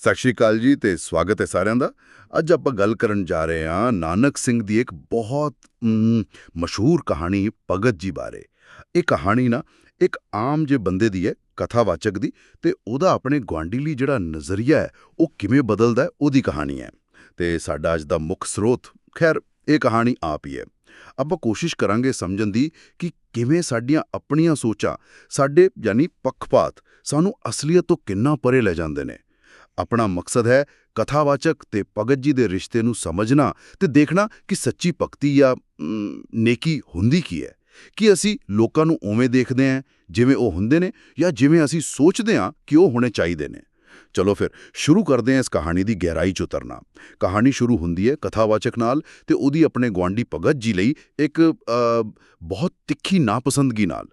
ਸਤਿ ਸ਼੍ਰੀ ਅਕਾਲ ਜੀ ਤੇ ਸਵਾਗਤ ਹੈ ਸਾਰਿਆਂ ਦਾ। ਅੱਜ ਆਪਾਂ ਗੱਲ ਕਰਨ ਜਾ ਰਹੇ ਹਾਂ ਨਾਨਕ ਸਿੰਘ ਦੀ ਇੱਕ ਬਹੁਤ ਮਸ਼ਹੂਰ ਕਹਾਣੀ ਭਗਤ ਜੀ ਬਾਰੇ। ਇਹ ਕਹਾਣੀ ਨਾ ਇੱਕ ਆਮ ਜੇ ਬੰਦੇ ਦੀ ਹੈ, ਕਥਾਵਾਚਕ ਦੀ ਤੇ ਉਹਦਾ ਆਪਣੇ ਗੁਆਂਢੀ ਲਈ ਜਿਹੜਾ ਨਜ਼ਰੀਆ ਹੈ, ਉਹ ਕਿਵੇਂ ਬਦਲਦਾ ਹੈ, ਉਹਦੀ ਕਹਾਣੀ ਹੈ। ਤੇ ਸਾਡਾ ਅੱਜ ਦਾ ਮੁੱਖ ਸਰੋਤ, ਖੈਰ, ਇਹ ਕਹਾਣੀ ਆਪ ਹੀ ਹੈ। ਆਪਾਂ ਕੋਸ਼ਿਸ਼ ਕਰਾਂਗੇ ਸਮਝਣ ਦੀ ਕਿ ਕਿਵੇਂ ਸਾਡੀਆਂ ਆਪਣੀਆਂ ਸੋਚਾਂ, ਸਾਡੇ ਯਾਨੀ ਪੱਖਪਾਤ ਸਾਨੂੰ ਅਸਲੀਅਤ ਤੋਂ ਕਿੰਨਾ ਪਰੇ ਲੈ ਜਾਂਦੇ ਨੇ। ਆਪਣਾ ਮਕਸਦ ਹੈ ਕਥਾਵਾਚਕ ਤੇ ਭਗਤ ਜੀ ਦੇ ਰਿਸ਼ਤੇ ਨੂੰ ਸਮਝਣਾ ਤੇ ਦੇਖਣਾ ਕਿ ਸੱਚੀ ਭਗਤੀ ਜਾਂ ਨੇਕੀ ਹੁੰਦੀ ਕੀ ਹੈ। ਕਿ ਅਸੀਂ ਲੋਕਾਂ ਨੂੰ ਉਵੇਂ ਦੇਖਦੇ ਹਾਂ ਜਿਵੇਂ ਉਹ ਹੁੰਦੇ ਨੇ ਜਾਂ ਜਿਵੇਂ ਅਸੀਂ ਸੋਚਦੇ ਹਾਂ ਕਿ ਉਹ ਹੋਣੇ ਚਾਹੀਦੇ ਨੇ? ਚਲੋ ਫਿਰ, ਸ਼ੁਰੂ ਕਰਦੇ ਹਾਂ ਇਸ ਕਹਾਣੀ ਦੀ ਗਹਿਰਾਈ 'ਚ ਉਤਰਨਾ। ਕਹਾਣੀ ਸ਼ੁਰੂ ਹੁੰਦੀ ਹੈ ਕਥਾਵਾਚਕ ਨਾਲ ਤੇ ਉਹਦੀ ਆਪਣੇ ਗੁਆਂਢੀ ਭਗਤ ਜੀ ਲਈ ਇੱਕ ਬਹੁਤ ਤਿੱਖੀ ਨਾਪਸੰਦਗੀ ਨਾਲ।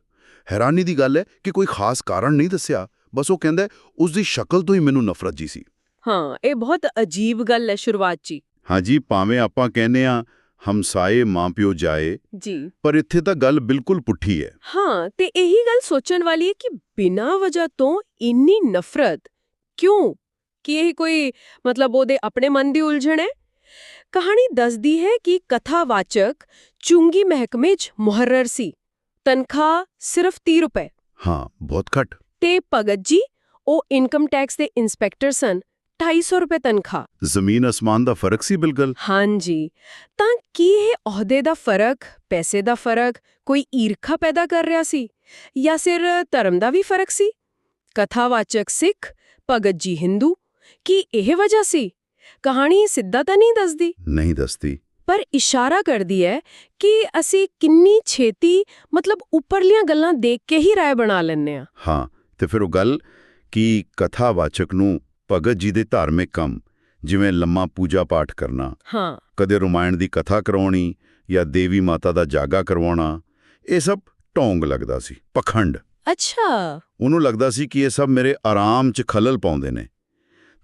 ਹੈਰਾਨੀ ਦੀ ਗੱਲ ਹੈ ਕਿ ਕੋਈ ਖਾਸ ਕਾਰਨ ਨਹੀਂ ਦੱਸਿਆ। ਬਸ ਉਹ ਕਹਿੰਦਾ ਉਸ ਦੀ ਸ਼ਕਲ ਤੋਂ ਹੀ ਮੈਨੂੰ ਨਫ਼ਰਤ ਜੀ ਸੀ। ਹਾਂ ਇਹ ਬਹੁਤ ਅਜੀਬ ਗੱਲ ਹੈ ਸ਼ੁਰੂਆਤ 'ਚ ਹੀ। ਹਾਂਜੀ ਭਾਵੇਂ ਆਪਾਂ ਕਹਿੰਦੇ ਆ ਹਮਸਾਏ ਮਾਂ-ਪਿਓ ਜਾਏ ਜੀ। ਪਰ ਇੱਥੇ ਤਾਂ ਗੱਲ ਬਿਲਕੁਲ ਪੁੱਠੀ ਹੈ। ਹਾਂ ਤੇ ਇਹੀ ਗੱਲ ਸੋਚਣ ਵਾਲੀ ਹੈ ਕਿ ਬਿਨਾਂ ਵਜ੍ਹਾ ਤੋਂ ਇੰਨੀ ਨਫ਼ਰਤ ਕਿਉਂ? ਕਿ ਇਹ ਕੋਈ ਮਤਲਬ ਉਹਦੇ ਆਪਣੇ ਮਨ ਦੀ ਉਲਝਣ ਹੈ? ਕਹਾਣੀ ਦੱਸਦੀ ਹੈ ਕਿ ਕਥਾਵਾਚਕ ਚੁੰਗੀ ਮਹਿਕਮੇ 'ਚ ਮੁਹਰਰ ਸੀ। ਤਨਖਾਹ ਸਿਰਫ 30 ਰੁਪਏ। ਹਾਂ ਬਹੁਤ ਘੱਟ। ਤੇ ਭਗਤ ਜੀ ਉਹ ਇਨਕਮ ਟੈਕਸ ਦੇ ਇਨਸਪੈਕਟਰ ਸਨ 250 ਰੁਪਏ ਤਨਖਾਹ। ਜ਼ਮੀਨ ਅਸਮਾਨ ਦਾ ਫ਼ਰਕ ਸੀ ਬਿਲਕੁਲ। ਹਾਂਜੀ। ਤਾਂ ਕੀ ਇਹ ਅਹੁਦੇ ਦਾ ਫ਼ਰਕ ਪੈਸੇ ਦਾ ਫ਼ਰਕ ਕੋਈ ਈਰਖਾ ਪੈਦਾ ਕਰ ਰਿਹਾ ਸੀ? ਜਾਂ ਸਿਰ ਧਰਮ ਦਾ ਵੀ ਫ਼ਰਕ ਸੀ? ਕਥਾਵਾਚਕ ਸਿੱਖ ਭਗਤ ਜੀ ਹਿੰਦੂ ਕੀ ਇਹ ਵਜ੍ਹਾ ਸੀ? ਕਹਾਣੀ ਸਿੱਧਾ ਤਾਂ ਨਹੀਂ ਦੱਸਦੀ? ਨਹੀਂ ਦੱਸਦੀ। ਪਰ ਇਸ਼ਾਰਾ ਕਰਦੀ ਹੈ ਕਿ ਅਸੀਂ ਕਿੰਨੀ ਛੇਤੀ ਮਤਲਬ ਉੱਪਰਲੀਆਂ ਗੱਲਾਂ ਦੇਖ ਕੇ ਹੀ ਰਾਏ ਬਣਾ ਲੈਂਦੇ ਆ ਹਾਂ ਤੇ ਫਿਰ ਉਹ ਗੱਲ ਕਿ ਕਥਾਵਾਚਕ ਨੂੰ ਭਗਤ ਜੀ ਦੇ ਧਾਰਮਿਕ ਕੰਮ ਜਿਵੇਂ ਲੰਮਾ ਪੂਜਾ ਪਾਠ ਕਰਨਾ ਹਾਂ। ਕਦੇ ਰਮਾਇਣ ਦੀ ਕਥਾ ਕਰਵਾਉਣੀ ਜਾਂ ਦੇਵੀ ਮਾਤਾ ਦਾ ਜਾਗਾ ਕਰਵਾਉਣਾ ਇਹ ਸਭ ਢੋਂਗ ਲੱਗਦਾ ਸੀ ਪਖੰਡ। ਅੱਛਾ। ਉਹਨੂੰ ਲੱਗਦਾ ਸੀ ਕਿ ਇਹ ਸਭ ਮੇਰੇ ਆਰਾਮ 'ਚ ਖਲਲ ਪਾਉਂਦੇ ਨੇ।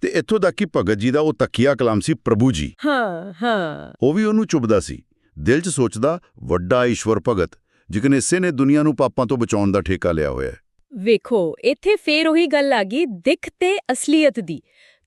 ਤੇ ਇੱਥੋਂ ਤੱਕ ਕਿ ਭਗਤ ਜੀ ਦਾ ਉਹ ਤਕੀਆ ਕਲਾਮ ਸੀ ਪ੍ਰਭੂ ਜੀ। ਹਾਂ ਹਾਂ। ਉਹ ਵੀ ਉਹਨੂੰ ਚੁੱਭਦਾ ਸੀ। ਦਿਲ 'ਚ ਸੋਚਦਾ ਵੱਡਾ ਈਸ਼ਵਰ ਭਗਤ ਜਿਕਨ ਇਸੇ ਨੇ ਦੁਨੀਆ ਨੂੰ ਪਾਪਾਂ ਤੋਂ ਬਚਾਉਣ ਦਾ ਠੇਕਾ ਲਿਆ ਹੋਇਆ ਹੈ। ਵੇਖੋ ਇੱਥੇ ਫੇਰ ਉਹੀ ਗੱਲ ਆ ਗਈ ਦਿੱਖ ਤੇ ਅਸਲੀਅਤ ਦੀ।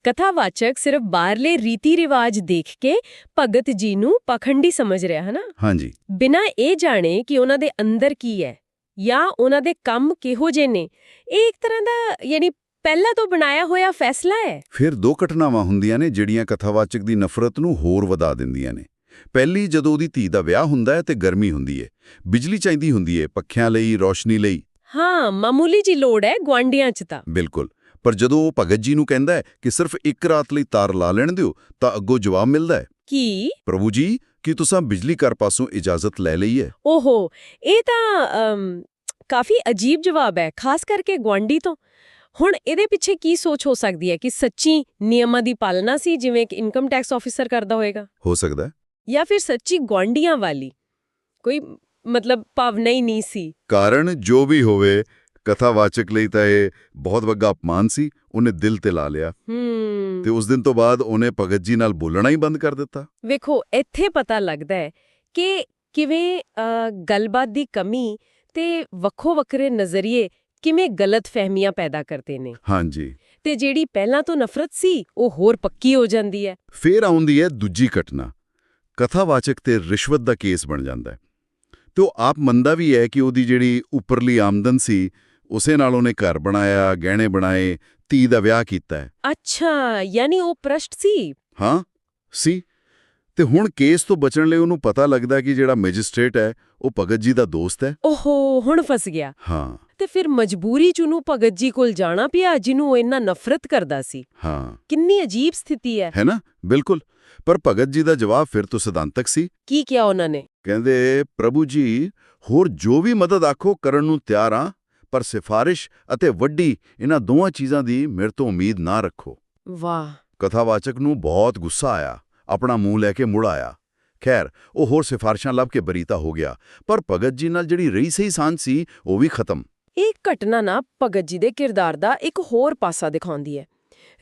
ਕਥਾਵਾਚਕ ਸਿਰਫ ਬਾਹਰਲੇ ਰੀਤੀ ਰਿਵਾਜ ਦੇਖ ਕੇ ਭਗਤ ਜੀ ਨੂੰ ਪਖੰਡੀ ਸਮਝ ਰਿਹਾ ਹੈ ਨਾ ਹਾਂਜੀ। ਬਿਨਾਂ ਇਹ ਜਾਣੇ ਕਿ ਉਹਨਾਂ ਦੇ ਅੰਦਰ ਕੀ ਹੈ ਜਾਂ ਉਹਨਾਂ ਦੇ ਕੰਮ ਕਿਹੋ ਜਿਹੇ ਨੇ। ਇਹ ਇੱਕ ਤਰ੍ਹਾਂ ਦਾ ਯਾਨੀ ਪਹਿਲਾਂ ਤੋਂ ਬਣਾਇਆ ਹੋਇਆ ਫੈਸਲਾ ਹੈ। ਫਿਰ ਦੋ ਘਟਨਾਵਾਂ ਹੁੰਦੀਆਂ ਨੇ ਜਿਹੜੀਆਂ ਕਥਾਵਾਚਕ ਦੀ ਨਫ਼ਰਤ ਨੂੰ ਹੋਰ ਵਧਾ ਦਿੰਦੀਆਂ ਨੇ। ਪਹਿਲੀ ਜਦੋਂ ਉਹਦੀ ਧੀ ਦਾ ਵਿਆਹ ਹੁੰਦਾ ਹੈ ਤੇ ਗਰਮੀ ਹੁੰਦੀ ਹੈ। ਬਿਜਲੀ ਚਾਹੀਦੀ ਹੁੰਦੀ ਹੈ ਪੱਖਿਆਂ ਲਈ ਰੋਸ਼ਨੀ ਲਈ। ਹਾਂ ਮਾਮੂਲੀ ਜੀ ਲੋੜ ਹੈ ਗੁਆਂਢੀਆਂ 'ਚ ਤਾਂ। ਬਿਲਕੁਲ। ਪਰ ਜਦੋਂ ਉਹ ਭਗਤ ਜੀ ਨੂੰ ਕਹਿੰਦਾ ਹੈ ਕਿ ਸਿਰਫ ਇੱਕ ਰਾਤ ਲਈ ਤਾਰ ਲਾ ਲੈਣ ਦਿਓ ਤਾਂ ਅੱਗੋਂ ਜਵਾਬ ਮਿਲਦਾ ਹੈ। ਕੀ? ਪ੍ਰਭੂ ਜੀ ਕੀ ਤੁਸੀਂ ਬਿਜਲੀ ਘਰ ਪਾਸੋਂ ਇਜਾਜ਼ਤ ਲੈ ਲਈ ਹੈ? ਓਹੋ ਇਹ ਤਾਂ ਕਾਫੀ ਅਜੀਬ ਜਵਾਬ ਹੈ ਖਾਸ ਕਰਕੇ ਗੁਆਂਢੀ ਤੋਂ। ਹੁਣ ਇਹਦੇ ਪਿੱਛੇ ਕੀ ਸੋਚ ਹੋ ਸਕਦੀ ਹੈ ਕਿ ਸੱਚੀ ਨਿਯਮਾਂ ਦੀ ਪਾਲਣਾ ਸੀ ਜਿਵੇਂ ਇੱਕ ਇਨਕਮ ਟੈਕਸ ਆਫੀਸਰ ਕਰਦਾ ਹੋਵੇਗਾ ਹੋ ਸਕਦਾ ਹੈ। ਜਾਂ ਫਿਰ ਸੱਚੀ ਗੁਆਂਢੀਆਂ ਵਾਲੀ? ਕੋਈ ਮਤਲਬ ਭਾਵਨਾ ਹੀ ਨਹੀਂ ਸੀ। ਕਾਰਨ ਜੋ ਵੀ ਹੋਵੇ ਕਥਾਵਾਚਕ ਲਈ ਤਾਂ ਇਹ ਬਹੁਤ ਵੱਡਾ ਅਪਮਾਨ ਸੀ ਉਹਨੇ ਦਿਲ ਤੇ ਲਾ ਲਿਆ। ਹੂੰ। ਤੇ ਉਸ ਦਿਨ ਤੋਂ ਬਾਅਦ ਉਹਨੇ ਭਗਤ ਜੀ ਨਾਲ ਬੋਲਣਾ ਹੀ ਬੰਦ ਕਰ ਦਿੱਤਾ। ਵੇਖੋ ਇੱਥੇ ਪਤਾ ਲੱਗਦਾ ਹੈ ਕਿ ਕਿਵੇਂ ਗੱਲਬਾਤ ਦੀ ਕਮੀ ਤੇ ਵੱਖੋ ਵੱਖਰੇ ਨਜ਼ਰੀਏ ਕਿਵੇਂ ਗਲਤ ਫਹਿਮੀਆਂ ਪੈਦਾ ਕਰਦੇ ਨੇ। ਹਾਂਜੀ। ਤੇ ਜਿਹੜੀ ਪਹਿਲਾਂ ਤੋਂ ਨਫ਼ਰਤ ਸੀ ਉਹ ਹੋਰ ਪੱਕੀ ਹੋ ਜਾਂਦੀ ਹੈ। ਫੇਰ ਆਉਂਦੀ ਹੈ ਦੂਜੀ ਘਟਨਾ। ਕਥਾਵਾਚਕ ਤੇ ਰਿਸ਼ਵਤ ਦਾ ਕੇਸ ਬਣ ਜਾਂਦਾ ਹੈ। ਤੇ ਉਹ ਆਪ ਮੰਨਦਾ ਵੀ ਹੈ ਕਿ ਉਹਦੀ ਜਿਹੜੀ ਉੱਪਰਲੀ ਆਮਦਨ ਸੀ ਉਸੇ ਨਾਲ ਉਹਨੇ ਘਰ ਬਣਾਇਆ ਗਹਿਣੇ ਬਣਾਏ ਧੀ ਦਾ ਵਿਆਹ ਕੀਤਾ ਹੈ। ਅੱਛਾ ਯਾਨੀ ਉਹ ਪ੍ਰਸ਼ਟ ਸੀ? ਹਾਂ ਸੀ। ਤੇ ਹੁਣ ਕੇਸ ਤੋਂ ਬਚਣ ਲਈ ਉਹਨੂੰ ਪਤਾ ਲੱਗਦਾ ਕਿ ਜਿਹੜਾ ਮੈਜਿਸਟ੍ਰੇਟ ਹੈ ਉਹ ਭਗਤ ਜੀ ਦਾ ਦੋਸਤ ਹੈ। ਓਹੋ ਹੁਣ ਫਸ ਗਿਆ। ਹਾਂ। ਤੇ ਫਿਰ ਮਜਬੂਰੀ ਚ ਉਹਨੂੰ ਭਗਤ ਜੀ ਕੋਲ ਜਾਣਾ ਪਿਆ ਜਿਹਨੂੰ ਉਹ ਇੰਨਾ ਨਫ਼ਰਤ ਕਰਦਾ ਸੀ। ਹਾਂ। ਕਿੰਨੀ ਅਜੀਬ ਸਥਿਤੀ ਹੈ। ਹੈ ਨਾ? ਬਿਲਕੁਲ। ਪਰ ਭਗਤ ਜੀ ਦਾ ਜਵਾਬ ਫਿਰ ਤੋਂ ਸਿਧਾਂਤਕ ਸੀ। ਕੀ ਕਿਹਾ ਉਹਨਾਂ ਨੇ? ਕਹਿੰਦੇ ਪ੍ਰਭੂ ਜੀ ਹੋਰ ਜੋ ਵੀ ਮਦਦ ਆਖੋ ਕਰਨ ਨੂੰ ਤਿਆਰ ਹਾਂ ਪਰ ਸਿਫਾਰਿਸ਼ ਅਤੇ ਵੱਡੀ ਇਹਨਾਂ ਦੋਵਾਂ ਚੀਜ਼ਾਂ ਦੀ ਮੇਰੇ ਤੋਂ ਉਮੀਦ ਨਾ ਰੱਖੋ। ਵਾਹ। ਕਥਾਵਾਚਕ ਨੂੰ ਬਹੁਤ ਗੁੱਸਾ ਆਇਆ ਆਪਣਾ ਮੂੰਹ ਲੈ ਕੇ ਮੁੜ ਆਇਆ। ਖੈਰ ਉਹ ਹੋਰ ਸਿਫਾਰਿਸ਼ਾਂ ਲੱਭ ਕੇ ਬਰੀਤਾ ਹੋ ਗਿਆ ਪਰ ਭਗਤ ਜੀ ਨਾਲ ਜਿਹੜੀ ਰਹੀ ਸਹੀ ਸਾਂਝ ਸੀ ਉਹ ਵੀ ਖਤਮ। ਇਹ ਘਟਨਾ ਨਾ ਭਗਤ ਜੀ ਦੇ ਕਿਰਦਾਰ ਦਾ ਇੱਕ ਹੋਰ ਪਾਸਾ ਦਿਖਾਉਂਦੀ ਹੈ।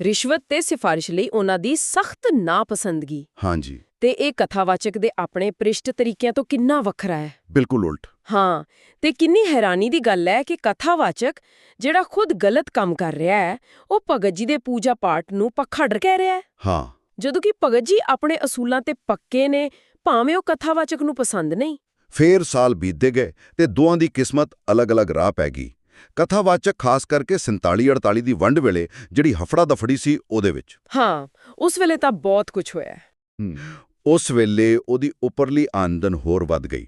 ਰਿਸ਼ਵਤ ਤੇ ਸਿਫਾਰਿਸ਼ ਲਈ ਉਹਨਾਂ ਦੀ ਸਖਤ ਨਾਪਸੰਦਗੀ। ਹਾਂਜੀ। ਤੇ ਇਹ ਕਥਾਵਾਚਕ ਦੇ ਆਪਣੇ ਪ੍ਰਿਸ਼ਟ ਤਰੀਕਿਆਂ ਤੋਂ ਕਿੰਨਾ ਵੱਖਰਾ ਹੈ? ਬਿਲਕੁਲ ਉਲਟ। ਹਾਂ ਤੇ ਕਿੰਨੀ ਹੈਰਾਨੀ ਦੀ ਗੱਲ ਹੈ ਕਿ ਕਥਾਵਾਚਕ ਜਿਹੜਾ ਖੁਦ ਗਲਤ ਕੰਮ ਕਰ ਰਿਹਾ ਹੈ ਉਹ ਭਗਤ ਜੀ ਦੇ ਪੂਜਾ ਪਾਠ ਨੂੰ ਪਖੜ ਕਹਿ ਰਿਹਾ ਹੈ? ਹਾਂ। ਜਦੋਂ ਕਿ ਭਗਤ ਜੀ ਆਪਣੇ ਅਸੂਲਾਂ ਤੇ ਪੱਕੇ ਨੇ ਭਾਵੇਂ ਉਹ ਕਥਾਵਾਚਕ ਨੂੰ ਪਸੰਦ ਨਹੀਂ। ਫੇਰ ਸਾਲ ਬੀਤਦੇ ਗਏ ਤੇ ਦੋਹਾਂ ਦੀ ਕਿਸਮਤ ਅਲੱਗ-ਅਲੱਗ ਰਾਹ ਪੈ ਗਈ। ਕਥਾਵਾਚਕ ਖਾਸ ਕਰਕੇ 47-48 ਦੀ ਵੰਡ ਵੇਲੇ ਜਿਹੜੀ ਹਫੜਾ ਦਫੜੀ ਸੀ ਉਹਦੇ ਵਿੱਚ। ਹਾਂ ਉਸ ਵੇਲੇ ਤਾਂ ਬਹੁਤ ਕੁਝ ਹੋਇਆ। ਉਸ ਵੇਲੇ ਉਹਦੀ ਉੱਪਰਲੀ ਆਮਦਨ ਹੋਰ ਵੱਧ ਗਈ।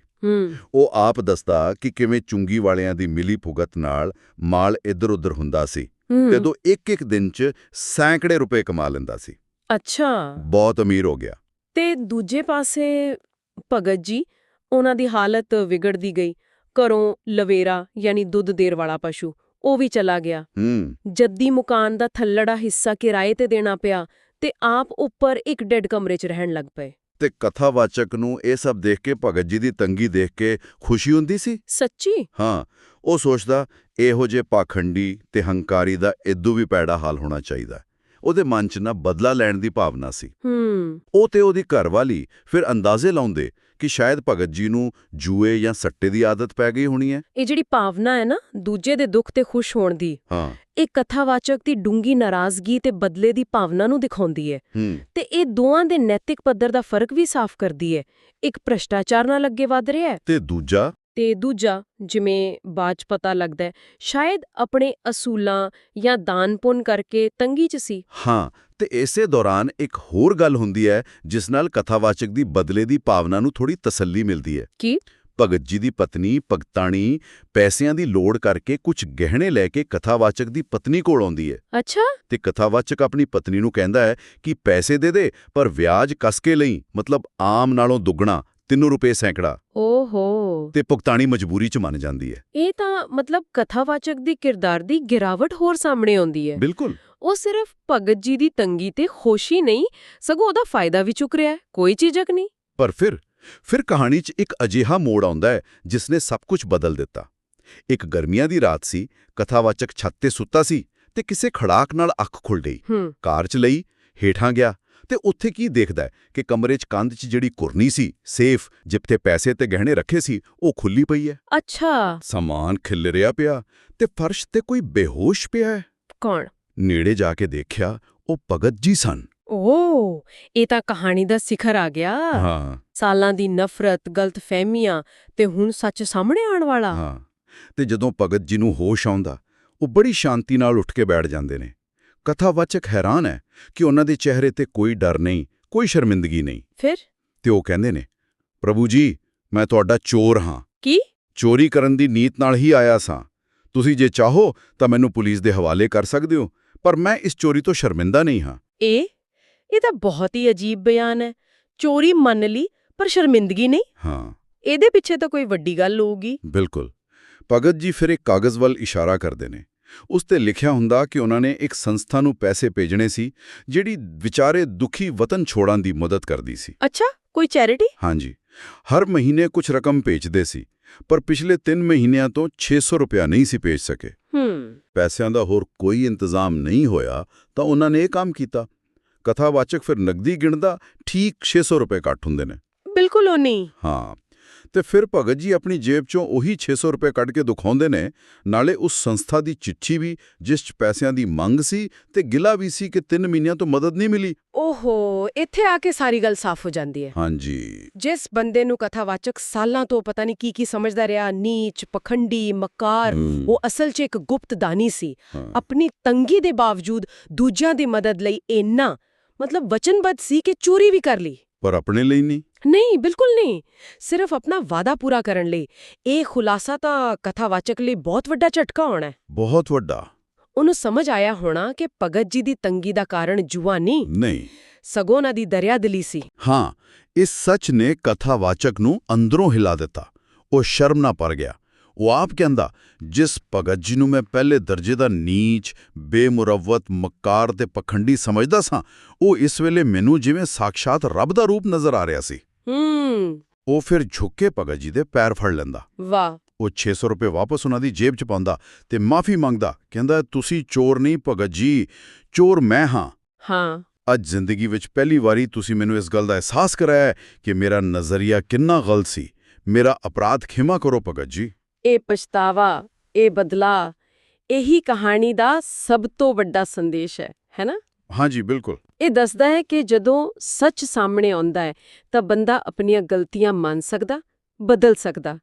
ਉਹ ਆਪ ਦੱਸਦਾ ਕਿ ਕਿਵੇਂ ਚੁੰਗੀ ਵਾਲਿਆਂ ਦੀ ਮਿਲੀ ਭੁਗਤ ਨਾਲ ਮਾਲ ਇੱਧਰ-ਉੱਧਰ ਹੁੰਦਾ ਸੀ ਤੇ ਦੋ ਇੱਕ-ਇੱਕ ਦਿਨ 'ਚ ਸੈਂਕੜੇ ਰੁਪਏ ਕਮਾ ਲੈਂਦਾ ਸੀ। ਅੱਛਾ। ਬਹੁਤ ਅਮੀਰ ਹੋ ਗਿਆ। ਤੇ ਦੂਜੇ ਪਾਸੇ ਭਗਤ ਜੀ ਉਹਨਾਂ ਦੀ ਹਾਲਤ ਵਿਗੜਦੀ ਗਈ। ਘਰੋਂ ਲਵੇਰਾ ਯਾਨੀ ਦੁੱਧ ਦੇਰ ਵਾਲਾ ਪਸ਼ੂ ਉਹ ਵੀ ਚਲਾ ਗਿਆ। ਹੂੰ। ਜੱਦੀ ਮਕਾਨ ਦਾ ਥੱਲੜਾ ਹਿੱਸਾ ਕਿਰਾਏ ਤੇ ਦੇਣਾ ਪਿਆ ਤੇ ਆਪ ਉੱਪਰ ਇੱਕ ਡੈਡ ਕਮਰੇ 'ਚ ਰਹਿਣ ਲੱਗ ਪਏ। ਤੇ ਕਥਾਵਾਚਕ ਨੂੰ ਇਹ ਸਭ ਦੇਖ ਕੇ ਭਗਤ ਜੀ ਦੀ ਤੰਗੀ ਦੇਖ ਕੇ ਖੁਸ਼ੀ ਹੁੰਦੀ ਸੀ? ਸੱਚੀ? ਹਾਂ ਉਹ ਸੋਚਦਾ ਇਹੋ ਜੇ ਪਾਖੰਡੀ ਤੇ ਹੰਕਾਰੀ ਦਾ ਇਦੋਂ ਵੀ ਪੈੜਾ ਹਾਲ ਹੋਣਾ ਚਾਹੀਦਾ। ਉਹਦੇ ਮਨ 'ਚ ਨਾ ਬਦਲਾ ਲੈਣ ਦੀ ਭਾਵਨਾ ਸੀ। ਹੂੰ। ਉਹ ਤੇ ਉਹਦੀ ਘਰਵਾਲੀ ਫਿਰ ਅੰਦਾਜ਼ੇ ਲਾਉਂਦੇ ਕਿ ਸ਼ਾਇਦ ਭਗਤ ਜੀ ਨੂੰ ਜੂਏ ਜਾਂ ਸੱਟੇ ਦੀ ਆਦਤ ਪੈ ਗਈ ਹੋਣੀ ਹੈ? ਇਹ ਜਿਹੜੀ ਭਾਵਨਾ ਹੈ ਨਾ ਦੂਜੇ ਦੇ ਦੁੱਖ ਤੇ ਖੁਸ਼ ਹੋਣ ਦੀ ਹਾਂ। ਇਹ ਕਥਾਵਾਚਕ ਦੀ ਡੂੰਗੀ ਨਾਰਾਜ਼ਗੀ ਤੇ ਬਦਲੇ ਦੀ ਭਾਵਨਾ ਨੂੰ ਦਿਖਾਉਂਦੀ ਹੈ। ਤੇ ਇਹ ਦੋਵਾਂ ਦੇ ਨੈਤਿਕ ਪੱਧਰ ਦਾ ਫ਼ਰਕ ਵੀ ਸਾਫ਼ ਕਰਦੀ ਹੈ। ਇੱਕ ਭ੍ਰਸ਼ਟਾਚਾਰ ਨਾਲ ਅੱਗੇ ਵਧ ਰਿਹਾ ਹੈ। ਤੇ ਦੂਜਾ? ਤੇ ਦੂਜਾ ਜਿਵੇਂ ਬਾਅਦ ਪਤਾ ਲੱਗਦਾ ਸ਼ਾਇਦ ਆਪਣੇ ਅਸੂਲਾਂ ਜਾਂ ਦਾਨ ਪੁੰਨ ਕਰਕੇ ਤੰਗੀ 'ਚ ਸੀ। ਹਾਂ ਤੇ ਇਸੇ ਦੌਰਾਨ ਇੱਕ ਹੋਰ ਗੱਲ ਹੁੰਦੀ ਹੈ ਜਿਸ ਨਾਲ ਕਥਾਵਾਚਕ ਦੀ ਬਦਲੇ ਦੀ ਭਾਵਨਾ ਨੂੰ ਥੋੜੀ ਤਸੱਲੀ ਮਿਲਦੀ ਹੈ। ਕੀ? ਭਗਤ ਜੀ ਦੀ ਪਤਨੀ ਭਗਤਾਣੀ ਪੈਸਿਆਂ ਦੀ ਲੋੜ ਕਰਕੇ ਕੁਝ ਗਹਿਣੇ ਲੈ ਕੇ ਕਥਾਵਾਚਕ ਦੀ ਪਤਨੀ ਕੋਲ ਆਉਂਦੀ ਹੈ। ਅੱਛਾ। ਤੇ ਕਥਾਵਾਚਕ ਆਪਣੀ ਪਤਨੀ ਨੂੰ ਕਹਿੰਦਾ ਹੈ ਕਿ ਪੈਸੇ ਦੇ ਦੇ ਪਰ ਵਿਆਜ ਕਸ ਕੇ ਲਈ ਮਤਲਬ ਆਮ ਨਾਲੋਂ ਦੁੱਗਣਾ 3 ਰੁਪਏ ਸੈਂਕੜਾ। ਓਹੋ। ਤੇ ਭੁਗਤਾਣੀ ਮਜਬੂਰੀ ਚ ਮੰਨ ਜਾਂਦੀ ਹੈ ਇਹ ਤਾਂ ਮਤਲਬ ਕਥਾਵਾਚਕ ਦੀ ਕਿਰਦਾਰ ਦੀ ਗਿਰਾਵਟ ਹੋਰ ਸਾਹਮਣੇ ਆਉਂਦੀ ਹੈ ਬਿਲਕੁਲ। ਉਹ ਸਿਰਫ ਭਗਤ ਜੀ ਦੀ ਤੰਗੀ ਤੇ ਖੁਸ਼ੀ ਨਹੀਂ ਸਗੋਂ ਉਹਦਾ ਫਾਇਦਾ ਵੀ ਚੁੱਕ ਰਿਹਾ ਹੈ ਕੋਈ ਚੀਜ਼ਕ ਨਹੀਂ। ਪਰ ਫਿਰ ਫਿਰ ਕਹਾਣੀ 'ਚ ਇੱਕ ਅਜੀਹਾ ਮੋੜ ਆਉਂਦਾ ਹੈ ਜਿਸ ਨੇ ਸਭ ਕੁਝ ਬਦਲ ਦਿੱਤਾ। ਇੱਕ ਗਰਮੀਆਂ ਦੀ ਰਾਤ ਸੀ ਕਥਾਵਾਚਕ ਛੱਤ ਤੇ ਸੁੱਤਾ ਸੀ ਤੇ ਕਿਸੇ ਖੜਾਕ ਨਾਲ ਅੱਖ ਖੁੱਲ ਗਈ। ਕਾਰ 'ਚ ਲਈ ਹੇਠਾਂ ਗਿਆ ਤੇ ਉੱਥੇ ਕੀ ਦੇਖਦਾ ਕਿ ਕਮਰੇ 'ਚ ਕੰਧ 'ਚ ਜਿਹੜੀ ਕੁਰਨੀ ਸੀ ਸੇਫ ਜਿੱਥੇ ਪੈਸੇ ਤੇ ਗਹਿਣੇ ਰੱਖੇ ਸੀ ਉਹ ਖੁੱਲੀ ਪਈ ਹੈ। ਅੱਛਾ। ਸਮਾਨ ਖਿਲਰਿਆ ਪਿਆ ਤੇ ਫਰਸ਼ ਤੇ ਕੋਈ ਬੇਹੋਸ਼ ਪਿਆ ਹੈ। ਕੌਣ? ਨੇੜੇ ਜਾ ਕੇ ਦੇਖਿਆ ਉਹ ਭਗਤ ਜੀ ਸਨ। ਓ ਇਹ ਤਾਂ ਕਹਾਣੀ ਦਾ ਸਿਖਰ ਆ ਗਿਆ। ਹਾਂ। ਸਾਲਾਂ ਦੀ ਨਫ਼ਰਤ ਗਲਤਫਹਿਮੀਆਂ ਤੇ ਹੁਣ ਸੱਚ ਸਾਹਮਣੇ ਆਉਣ ਵਾਲਾ। ਹਾਂ। ਤੇ ਜਦੋਂ ਭਗਤ ਜੀ ਨੂੰ ਹੋਸ਼ ਆਉਂਦਾ ਉਹ ਬੜੀ ਸ਼ਾਂਤੀ ਨਾਲ ਉੱਠ ਕੇ ਬੈਠ ਜਾਂਦੇ ਨੇ। ਕਥਾਵਾਚਕ ਹੈਰਾਨ ਹੈ ਕਿ ਉਹਨਾਂ ਦੇ ਚਿਹਰੇ ਤੇ ਕੋਈ ਡਰ ਨਹੀਂ ਕੋਈ ਸ਼ਰਮਿੰਦਗੀ ਨਹੀਂ। ਫਿਰ? ਤੇ ਉਹ ਕਹਿੰਦੇ ਨੇ ਪ੍ਰਭੂ ਜੀ ਮੈਂ ਤੁਹਾਡਾ ਚੋਰ ਹਾਂ। ਕੀ? ਚੋਰੀ ਕਰਨ ਦੀ ਨੀਤ ਨਾਲ ਹੀ ਆਇਆ ਸਾਂ। ਤੁਸੀਂ ਜੇ ਚਾਹੋ ਤਾਂ ਮੈਨੂੰ ਪੁਲਿਸ ਦੇ ਹਵਾਲੇ ਕਰ ਸਕਦੇ ਹੋ ਪਰ ਮੈਂ ਇਸ ਚੋਰੀ ਤੋਂ ਸ਼ਰਮਿੰਦਾ ਨਹੀਂ ਹਾਂ। ਇਹ ਇਹ ਤਾਂ ਬਹੁਤ ਹੀ ਅਜੀਬ ਬਿਆਨ ਹੈ। ਚੋਰੀ ਮੰਨ ਲਈ ਪਰ ਸ਼ਰਮਿੰਦਗੀ ਨਹੀਂ? ਹਾਂ। ਇਹਦੇ ਪਿੱਛੇ ਤਾਂ ਕੋਈ ਵੱਡੀ ਗੱਲ ਹੋਊਗੀ। ਬਿਲਕੁਲ। ਭਗਤ ਜੀ ਫਿਰ ਇੱਕ ਕਾਗਜ਼ ਵੱਲ ਇਸ਼ਾਰਾ ਕਰਦੇ ਨੇ। ਉਸ ਤੇ ਲਿਖਿਆ ਹੁੰਦਾ ਕਿ ਉਹਨਾਂ ਨੇ ਇੱਕ ਸੰਸਥਾ ਨੂੰ ਪੈਸੇ ਭੇਜਣੇ ਸੀ ਜਿਹੜੀ ਵਿਚਾਰੇ ਦੁਖੀ ਵਤਨ ਛੋੜਾਂ ਦੀ ਮਦਦ ਕਰਦੀ ਸੀ। ਅੱਛਾ ਕੋਈ ਚੈਰਿਟੀ? ਹਾਂਜੀ। ਹਰ ਮਹੀਨੇ ਕੁਝ ਰਕਮ ਭੇਜਦੇ ਸੀ ਪਰ ਪਿਛਲੇ 3 ਮਹੀਨਿਆਂ ਤੋਂ 600 ਰੁਪਇਆ ਨਹੀਂ ਸੀ ਭੇਜ ਸਕੇ। ਹੂੰ। ਪੈਸਿਆਂ ਦਾ ਹੋਰ ਕੋਈ ਇੰਤਜ਼ਾਮ ਨਹੀਂ ਹੋਇਆ ਤਾਂ ਉਹਨਾਂ ਨੇ ਇਹ ਕੰਮ ਕੀਤਾ। ਕਥਾਵਾਚਕ ਫਿਰ ਨਗਦੀ ਗਿਣਦਾ ਠੀਕ 600 ਰੁਪਏ ਕੱਟ ਹੁੰਦੇ ਨੇ। ਬਿਲਕੁਲ ਉਹ ਨਹੀਂ ਹਾਂ ਤੇ ਫਿਰ ਭਗਤ ਜੀ ਆਪਣੀ ਜੇਬ ਚੋਂ ਉਹੀ 600 ਰੁਪਏ ਕੱਢ ਕੇ ਦਿਖਾਉਂਦੇ ਨੇ। ਨਾਲੇ ਉਸ ਸੰਸਥਾ ਦੀ ਚਿੱਠੀ ਵੀ ਜਿਸ 'ਚ ਪੈਸਿਆਂ ਦੀ ਮੰਗ ਸੀ ਤੇ ਗਿਲਾ ਵੀ ਸੀ ਕਿ 3 ਮਹੀਨਿਆਂ ਤੋਂ ਮਦਦ ਨਹੀਂ ਮਿਲੀ। ਓਹੋ ਇੱਥੇ ਆ ਕੇ ਸਾਰੀ ਗੱਲ ਸਾਫ਼ ਹੋ ਜਾਂਦੀ ਹੈ। ਹਾਂਜੀ। ਜਿਸ ਬੰਦੇ ਨੂੰ ਕਥਾਵਾਚਕ ਸਾਲਾਂ ਤੋਂ ਪਤਾ ਨਹੀਂ ਕੀ ਕੀ ਸਮਝਦਾ ਰਿਹਾ ਨੀਚ ਪਖੰਡੀ ਮਕਾਰ ਉਹ ਅਸਲ 'ਚ ਇੱਕ ਗੁਪਤ ਦਾਨੀ ਸੀ ਆਪਣੀ ਤੰਗੀ ਦੇ ਬਾਵਜੂਦ ਦੂਜਿਆਂ ਦੀ ਮਦਦ ਲਈ ਇੰਨਾ ਮਤਲਬ ਵਚਨਬੱਧ ਸੀ ਕਿ ਚੋਰੀ ਵੀ ਕਰ ਲਈ। ਪਰ ਆਪਣੇ ਲਈ ਨਹੀਂ। ਨਹੀਂ ਬਿਲਕੁਲ ਨਹੀਂ ਸਿਰਫ ਆਪਣਾ ਵਾਅਦਾ ਪੂਰਾ ਕਰਨ ਲਈ ਇਹ ਖੁਲਾਸਾ ਤਾਂ ਕਥਾਵਾਚਕ ਲਈ ਬਹੁਤ ਵੱਡਾ ਝਟਕਾ ਹੋਣਾ ਹੈ ਬਹੁਤ ਵੱਡਾ ਉਹਨੂੰ ਸਮਝ ਆਇਆ ਹੋਣਾ ਕਿ ਭਗਤ ਜੀ ਦੀ ਤੰਗੀ ਦਾ ਕਾਰਨ ਜੂਆ ਨਹੀਂ ਨਹੀਂ ਸਗੋਂ ਉਹਨਾਂ ਦੀ ਦਰਿਆਦਿਲੀ ਸੀ ਹਾਂ ਇਸ ਸੱਚ ਨੇ ਕਥਾਵਾਚਕ ਨੂੰ ਅੰਦਰੋਂ ਹਿਲਾ ਦਿੱਤਾ ਉਹ ਸ਼ਰਮ ਨਾ ਪਰ ਗਿਆ ਉਹ ਆਪ ਕਹਿੰਦਾ ਜਿਸ ਭਗਤ ਜੀ ਨੂੰ ਮੈਂ ਪਹਿਲੇ ਦਰਜੇ ਦਾ ਨੀਚ ਬੇਮੁਰਵਤ ਮਕਾਰ ਤੇ ਪਖੰਡੀ ਸਮਝਦਾ ਸਾਂ ਉਹ ਇਸ ਵੇਲੇ ਮੈਨੂੰ ਜਿਵੇਂ ਸਾਖਸ਼ਾਤ ਰੱਬ ਦਾ ਰੂਪ ਨਜ਼ਰ ਆ ਰਿਹਾ ਸੀ ਹੂੰ। ਉਹ ਫਿਰ ਝੁੱਕ ਕੇ ਭਗਤ ਜੀ ਦੇ ਪੈਰ ਫੜ ਲੈਂਦਾ। ਵਾਹ। ਉਹ 600 ਰੁਪਏ ਵਾਪਸ ਉਹਨਾਂ ਦੀ ਜੇਬ 'ਚ ਪਾਉਂਦਾ ਤੇ ਮਾਫੀ ਮੰਗਦਾ ਕਹਿੰਦਾ ਤੁਸੀਂ ਚੋਰ ਨਹੀਂ ਭਗਤ ਜੀ ਚੋਰ ਮੈਂ ਹਾਂ। ਹਾਂ। ਅੱਜ ਜ਼ਿੰਦਗੀ ਵਿੱਚ ਪਹਿਲੀ ਵਾਰੀ ਤੁਸੀਂ ਮੈਨੂੰ ਇਸ ਗੱਲ ਦਾ ਅਹਿਸਾਸ ਕਰਾਇਆ ਕਿ ਮੇਰਾ ਨਜ਼ਰੀਆ ਕਿੰਨਾ ਗਲਤ ਸੀ। ਮੇਰਾ ਅਪਰਾਧ ਖਿਮਾ ਕਰੋ ਭਗਤ ਜੀ। ਇਹ ਪਛਤਾਵਾ ਇਹ ਬਦਲਾ ਇਹੀ ਕਹਾਣੀ ਦਾ ਸਭ ਤੋਂ ਵੱਡਾ ਸੰਦੇਸ਼ ਹੈ ਹੈ ਨਾ? ਹਾਂਜੀ ਬਿਲਕੁਲ। ਇਹ ਦੱਸਦਾ ਹੈ ਕਿ ਜਦੋਂ ਸੱਚ ਸਾਹਮਣੇ ਆਉਂਦਾ ਹੈ ਤਾਂ ਬੰਦਾ ਆਪਣੀਆਂ ਗਲਤੀਆਂ ਮੰਨ ਸਕਦਾ ਬਦਲ ਸਕਦਾ।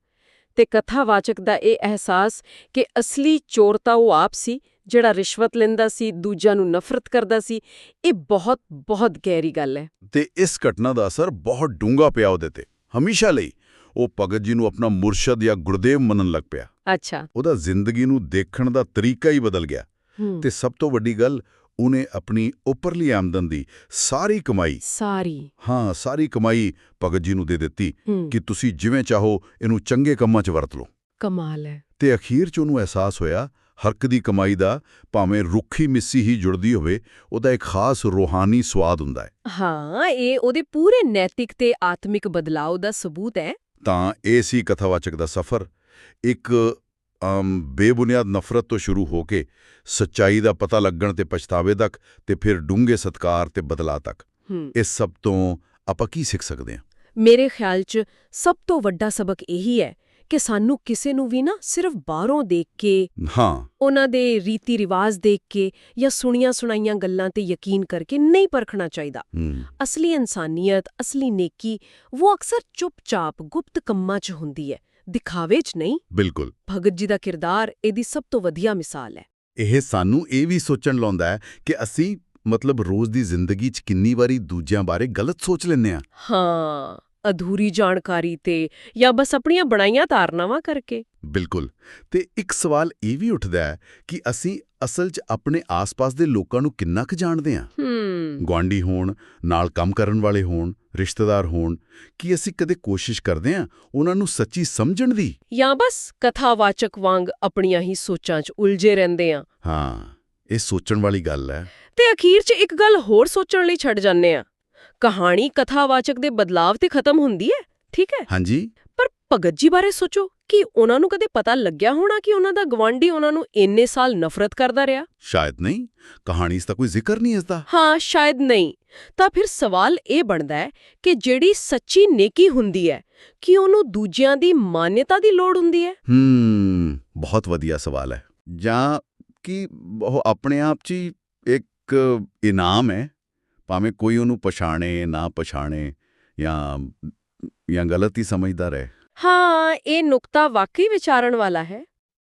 ਤੇ ਕਥਾਵਾਚਕ ਦਾ ਇਹ ਅਹਿਸਾਸ ਕਿ ਅਸਲੀ ਚੋਰ ਤਾਂ ਉਹ ਆਪ ਸੀ ਜਿਹੜਾ ਰਿਸ਼ਵਤ ਲੈਂਦਾ ਸੀ ਦੂਜਿਆਂ ਨੂੰ ਨਫ਼ਰਤ ਕਰਦਾ ਸੀ ਇਹ ਬਹੁਤ ਬਹੁਤ ਗਹਿਰੀ ਗੱਲ ਹੈ। ਤੇ ਇਸ ਘਟਨਾ ਦਾ ਅਸਰ ਬਹੁਤ ਡੂੰਘਾ ਪਿਆ ਉਹਦੇ ਤੇ। ਹਮੇਸ਼ਾ ਲਈ ਉਹ ਭਗਤ ਜੀ ਨੂੰ ਆਪਣਾ ਮੁਰਸ਼ਦ ਜਾਂ ਗੁਰਦੇਵ ਮੰਨਣ ਲੱਗ ਪਿਆ। ਅੱਛਾ। ਉਹਦਾ ਜ਼ਿੰਦਗੀ ਨੂੰ ਦੇਖਣ ਦਾ ਤਰੀਕਾ ਹੀ ਬਦਲ ਗਿਆ। ਤੇ ਸਭ ਤੋਂ ਵੱਡੀ ਗੱਲ ਉਹਨੇ ਆਪਣੀ ਉੱਪਰਲੀ ਆਮਦਨ ਦੀ ਸਾਰੀ ਕਮਾਈ ਸਾਰੀ। ਹਾਂ ਸਾਰੀ ਕਮਾਈ ਭਗਤ ਜੀ ਨੂੰ ਦੇ ਦਿੱਤੀ ਕਿ ਤੁਸੀਂ ਜਿਵੇਂ ਚਾਹੋ ਇਹਨੂੰ ਚੰਗੇ ਕੰਮਾਂ 'ਚ ਵਰਤ ਲਓ। ਕਮਾਲ ਹੈ। ਤੇ ਅਖੀਰ 'ਚ ਉਹਨੂੰ ਅਹਿਸਾਸ ਹੋਇਆ ਹਰਕ ਦੀ ਕਮਾਈ ਦਾ ਭਾਵੇਂ ਰੁੱਖੀ ਮਿੱਸੀ ਹੀ ਜੁੜਦੀ ਹੋਵੇ ਉਹਦਾ ਇੱਕ ਖਾਸ ਰੂਹਾਨੀ ਸਵਾਦ ਹੁੰਦਾ ਹੈ। ਹਾਂ ਇਹ ਉਹਦੇ ਪੂਰੇ ਨੈਤਿਕ ਤੇ ਆਤਮਿਕ ਬਦਲਾਅ ਦਾ ਸਬੂਤ ਹੈ। ਤਾਂ ਇਹ ਸੀ ਕਥਾਵਾਚਕ ਦਾ ਸਫ਼ਰ। ਇੱਕ ਅਮ, ਬੇਬੁਨਿਆਦ ਨਫ਼ਰਤ ਤੋਂ ਸ਼ੁਰੂ ਹੋ ਕੇ ਸੱਚਾਈ ਦਾ ਪਤਾ ਲੱਗਣ ਤੇ ਪਛਤਾਵੇ ਤੱਕ ਤੇ ਫਿਰ ਡੂੰਘੇ ਸਤਕਾਰ ਤੇ ਬਦਲਾਅ ਤੱਕ। ਇਸ ਸਭ ਤੋਂ ਆਪਾਂ ਕੀ ਸਿੱਖ ਸਕਦੇ ਹਾਂ? ਮੇਰੇ ਖਿਆਲ 'ਚ ਸਭ ਤੋਂ ਵੱਡਾ ਸਬਕ ਇਹੀ ਹੈ ਕਿ ਸਾਨੂੰ ਕਿਸੇ ਨੂੰ ਵੀ ਨਾ ਸਿਰਫ ਬਾਹਰੋਂ ਦੇਖ ਕੇ ਹਾਂ। ਉਹਨਾਂ ਦੇ ਰੀਤੀ ਰਿਵਾਜ ਦੇਖ ਕੇ ਜਾਂ ਸੁਣੀਆਂ ਸੁਣਾਈਆਂ ਗੱਲਾਂ ਤੇ ਯਕੀਨ ਕਰਕੇ ਨਹੀਂ ਪਰਖਣਾ ਚਾਹੀਦਾ। ਅਸਲੀ ਇਨਸਾਨੀਅਤ ਅਸਲੀ ਨੇਕੀ ਉਹ ਅਕਸਰ ਚੁੱਪਚਾਪ ਗੁਪਤ ਕੰਮਾਂ 'ਚ ਹੁੰਦੀ ਹੈ। ਦਿਖਾਵੇ 'ਚ ਨਹੀਂ। ਬਿਲਕੁਲ। ਭਗਤ ਜੀ ਦਾ ਕਿਰਦਾਰ ਇਹਦੀ ਸਭ ਤੋਂ ਵਧੀਆ ਮਿਸਾਲ ਹੈ। ਇਹ ਸਾਨੂੰ ਇਹ ਵੀ ਸੋਚਣ ਲਾਉਂਦਾ ਹੈ ਕਿ ਅਸੀਂ ਮਤਲਬ ਰੋਜ਼ ਦੀ ਜ਼ਿੰਦਗੀ 'ਚ ਕਿੰਨੀ ਵਾਰੀ ਦੂਜਿਆਂ ਬਾਰੇ ਗਲਤ ਸੋਚ ਲੈਂਦੇ ਹਾਂ। ਹਾਂ ਅਧੂਰੀ ਜਾਣਕਾਰੀ ਤੇ ਜਾਂ ਬਸ ਆਪਣੀਆਂ ਬਣਾਈਆਂ ਧਾਰਨਾਵਾਂ ਕਰਕੇ। ਬਿਲਕੁਲ। ਤੇ ਇੱਕ ਸਵਾਲ ਇਹ ਵੀ ਉੱਠਦਾ ਹੈ ਕਿ ਅਸੀਂ ਅਸਲ 'ਚ ਆਪਣੇ ਆਸ-ਪਾਸ ਦੇ ਲੋਕਾਂ ਨੂੰ ਕਿੰਨਾ ਕੁ ਜਾਣਦੇ ਹਾਂ? ਹੂੰ। ਗੁਆਂਢੀ ਹੋਣ ਨਾਲ ਕੰਮ ਕਰਨ ਵਾਲੇ ਹੋਣ ਰਿਸ਼ਤੇਦਾਰ ਹੋਣ ਕੀ ਅਸੀਂ ਕਦੇ ਕੋਸ਼ਿਸ਼ ਕਰਦੇ ਹਾਂ ਉਹਨਾਂ ਨੂੰ ਸੱਚੀ ਸਮਝਣ ਦੀ? ਜਾਂ ਬਸ ਕਥਾਵਾਚਕ ਵਾਂਗ ਆਪਣੀਆਂ ਹੀ ਸੋਚਾਂ 'ਚ ਉਲਝੇ ਰਹਿੰਦੇ ਆ ਹਾਂ ਇਹ ਸੋਚਣ ਵਾਲੀ ਗੱਲ ਹੈ। ਤੇ ਅਖੀਰ 'ਚ ਇੱਕ ਗੱਲ ਹੋਰ ਸੋਚਣ ਲਈ ਛੱਡ ਜਾਂਦੇ ਆ ਕਹਾਣੀ ਕਥਾਵਾਚਕ ਦੇ ਬਦਲਾਵ ਤੇ ਖਤਮ ਹੁੰਦੀ ਹੈ ਠੀਕ ਹੈ? ਹਾਂਜੀ। ਭਗਤ ਜੀ ਬਾਰੇ ਸੋਚੋ ਕਿ ਉਹਨਾਂ ਨੂੰ ਕਦੇ ਪਤਾ ਲੱਗਿਆ ਹੋਣਾ ਕਿ ਉਹਨਾਂ ਦਾ ਗਵਾਂਢੀ ਉਹਨਾਂ ਨੂੰ ਇੰਨੇ ਸਾਲ ਨਫ਼ਰਤ ਕਰਦਾ ਰਿਹਾ? ਸ਼ਾਇਦ ਨਹੀਂ। ਕਹਾਣੀ 'ਚ ਤਾਂ ਕੋਈ ਜ਼ਿਕਰ ਨਹੀਂ ਇਸ ਦਾ। ਹਾਂ ਸ਼ਾਇਦ ਨਹੀਂ। ਤਾਂ ਫਿਰ ਸਵਾਲ ਇਹ ਬਣਦਾ ਹੈ ਕਿ ਜਿਹੜੀ ਸੱਚੀ ਨੇਕੀ ਹੁੰਦੀ ਹੈ ਕਿ ਉਹਨੂੰ ਦੂਜਿਆਂ ਦੀ ਮਾਨਤਾ ਦੀ ਲੋੜ ਹੁੰਦੀ ਹੈ? ਹੂੰ ਬਹੁਤ ਵਧੀਆ ਸਵਾਲ ਹੈ। ਜਾਂ ਕਿ ਉਹ ਆਪਣੇ ਆਪ 'ਚ ਹੀ ਇੱਕ ਇਨਾਮ ਹੈ? ਭਾਵੇਂ ਕੋਈ ਉਹਨੂੰ ਪਛਾਣੇ ਨਾ ਪਛਾਣੇ ਜਾਂ ਜਾਂ ਗਲਤ ਹੀ ਸਮਝਦਾ ਰਹੇ। ਹਾਂ ਇਹ ਨੁਕਤਾ ਵਾਕਈ ਵਿਚਾਰਨ ਵਾਲਾ ਹੈ।